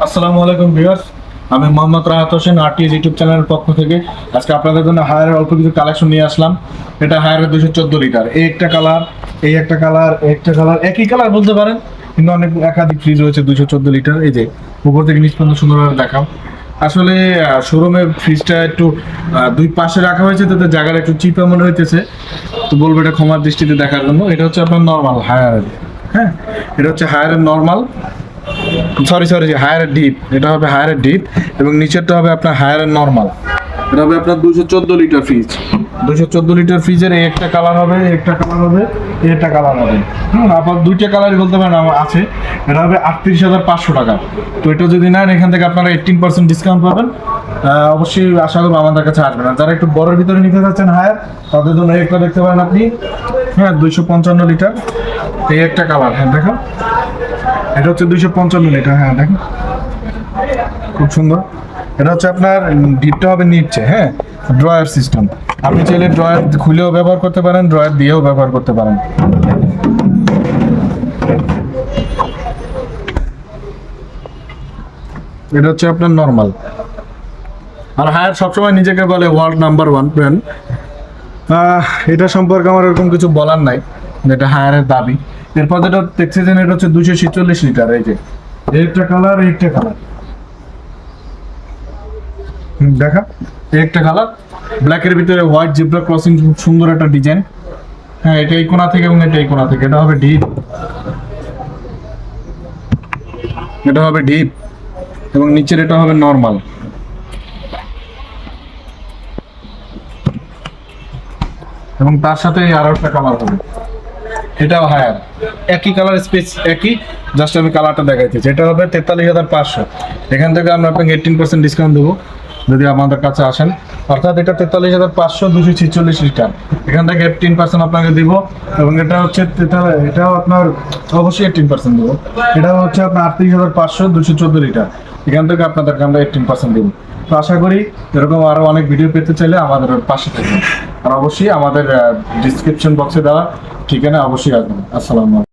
আসসালামু আলাইকুম ভিউয়ার্স, আমি মোহাম্মদ রাহাত হোসেন আরটিএস ইউটিউব চ্যানেলের পক্ষ থেকে। আজকে আপনাদের জন্য হায়ারের অল্প কিছু কালেকশন নিয়ে আসলাম। এটা হায়ারের দুশো চোদ্দ লিটার এই একটা কালার এই একটা কালার এই একটা কালার একই কালার বলতে পারেন, কিন্তু অনেক একাধিক ফ্রিজ রয়েছে দুশো চোদ্দ লিটার এই যে, উপর থেকে নিচ পর্যন্ত সুন্দরভাবে দেখাও। আসলে শোরুমে ফ্রিজটা একটু দুই পাশে রাখা হয়েছে, তাতে জায়গাটা একটু চিপা মনে হইতেছে। তো বলব এটা ক্ষমার দৃষ্টিতে দেখার জন্য। এটা হচ্ছে আপনার নর্মাল হায়ারের হ্যাঁ এটা হচ্ছে হায়ারের normal sorry sorry Haier deep এটা হবে হায়ার ডিপ এবং নিচেরটা হবে আপনার হায়ার নর্মাল এটা হবে আপনার দুশো চোদ্দ লিটার ফ্রিজ দুশো চোদ্দ লিটার ফ্রিজের এই একটা কালার হবে একটা কালার হবে একটা কালার হবে। আবার দুইটা কালারই বলতে পারেন আমার আছে। এটা হবে আটত্রিশ হাজার পাঁচশো টাকা। তো এটা যদি নেন, এখান থেকে আপনারা এইটিন পার্সেন্ট ডিসকাউন্ট পাবেন। অবশ্যই আশা করব আমাদের কাছে আসবেন আর যারা একটু বড়ের ভিতরে নিতে যাচ্ছেন হায়ার তাদের জন্য একটা দেখতে পারেন আপনি। হ্যাঁ দুইশো পঞ্চান্ন লিটার এই একটা কালার হ্যাঁ দেখো এটা হচ্ছে দুইশো পঞ্চান্ন লিটার হ্যাঁ দেখেন। খুব সুন্দর। এটা হচ্ছে আপনার, ডিপটা হবে নিচ্ছে হ্যাঁ ড্রয়ার সিস্টেম। আপনি চাইলে ড্রয়ার খুলেও ব্যবহার করতে পারেন, ড্রয়ার দিয়েও ব্যবহার করতে পারেন। এটা হচ্ছে আপনার নর্মাল। আর হায়ার সবসময় নিজেকে বলে ওয়ার্ল্ড নাম্বার ওয়ান ব্র্যান্ড। এটা সম্পর্কে আমার এরকম কিছু বলার নাই, যেটা হায়ারের দাবি। এরপর যেটা এটা হচ্ছে দুশো লিটার, এই যে। একটা কালার একটা কালার দেখা। একটা কালার ব্ল্যাকের ভিতরে হোয়াইট জিব্রা ক্রসিং খুব সুন্দর একটা ডিজাইন হ্যাঁ এটা এই কোনা থেকে এবং এটা এই কোনা থেকে। এটা হবে ডিপ এটা হবে ডিপ এবং নিচের এটা হবে নর্মাল এবং তার সাথে আরও একটা কালার হবে। এটাও হায়ার। একই কালার স্পেস একই জাস্ট আমি কালারটা দেখাইতেছি। এটা হবে তেতাল্লিশ হাজার পাঁচশো। এখান থেকে আমরা আপনাকে এইটিন পার্সেন্ট ডিসকাউন্ট দেবো। যদি আমাদের কাছে আসেন, অর্থাৎ এটা তেতাল্লিশ হাজার পাঁচশো দুশো ছিচল্লিশ লিটার। এখান থেকে এইটিন পার্সেন্ট আপনাকে দিব, এবং এটা হচ্ছে এটাও আপনার অবশ্যই এইটিন পার্সেন্ট দেবো। এটা হচ্ছে আপনার আটত্রিশ হাজার পাঁচশো দুশো চোদ্দ লিটার। এখান থেকে আপনাদেরকে আমরা এইটিন পার্সেন্ট দেবো। তো আশা করি এরকম আরও অনেক ভিডিও পেতে চাইলে আমাদের পাশে থাকবেন আর অবশ্যই আমাদের ডিসক্রিপশন বক্সে দেওয়া ঠিকানা অবশ্যই আসবেন। আসসালামু